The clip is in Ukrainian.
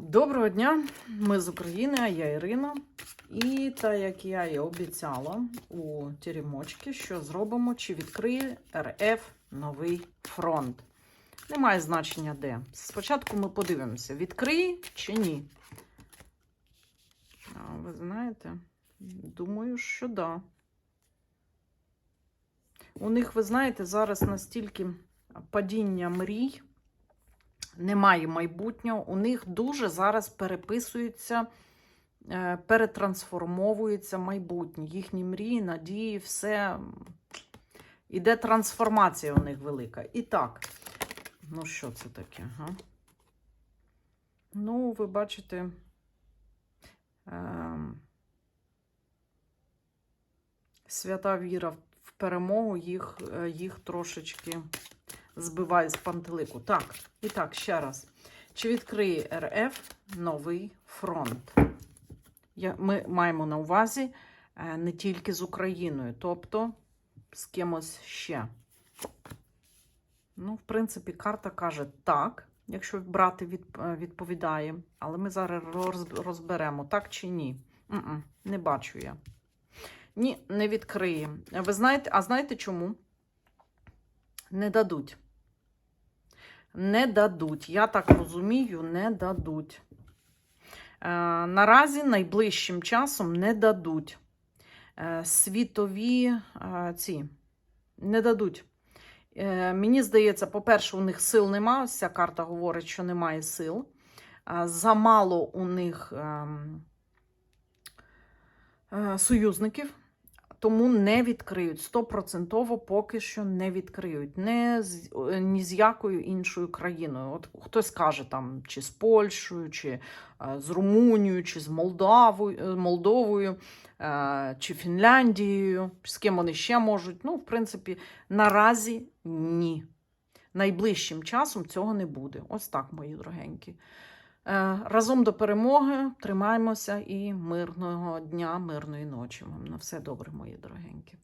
Доброго дня! Ми з України, а я Ірина. І так як я і обіцяла у Теремочки, що зробимо, чи відкриє РФ новий фронт. Немає значення де. Спочатку ми подивимося, відкриє чи ні. А, ви знаєте, думаю, що да. У них, ви знаєте, зараз настільки падіння мрій немає майбутнього. У них дуже зараз переписується, е, перетрансформовується майбутнє. Їхні мрії, надії, все. Іде трансформація у них велика. І так, ну що це таке? Га? Ну, ви бачите. Ем, свята віра в перемогу їх, е, їх трошечки збиває з пантелику. Так, і так, ще раз. Чи відкриє РФ новий фронт? Ми маємо на увазі е, не тільки з Україною, тобто з кимось ще. Ну, в принципі, карта каже так, якщо брати е, відповідає. Але ми зараз розберемо, так чи ні. Не бачу я. Ні, не відкриє. Ви знаєте, а знаєте чому? Не дадуть. Не дадуть. Я так розумію, не дадуть. Е, наразі найближчим часом не дадуть. Е, світові е, ці не дадуть. Мені здається, по-перше, у них сил немає. Ця карта говорить, що немає сил. Замало у них ем, союзників тому не відкриють. Стопроцентово поки що не відкриють. Не з, е, ні з якою іншою країною. От хтось каже там, чи з Польщею, чи е, з Румунією, чи з Молдавою, е, Молдовою, чи Фінляндією, з ким вони ще можуть. Ну, в принципі, наразі ні. Найближчим часом цього не буде. Ось так, мої дорогенькі. Е, Разом до перемоги тримаємося і мирного дня, мирної ночі вам. На все добре, мої дорогенькі.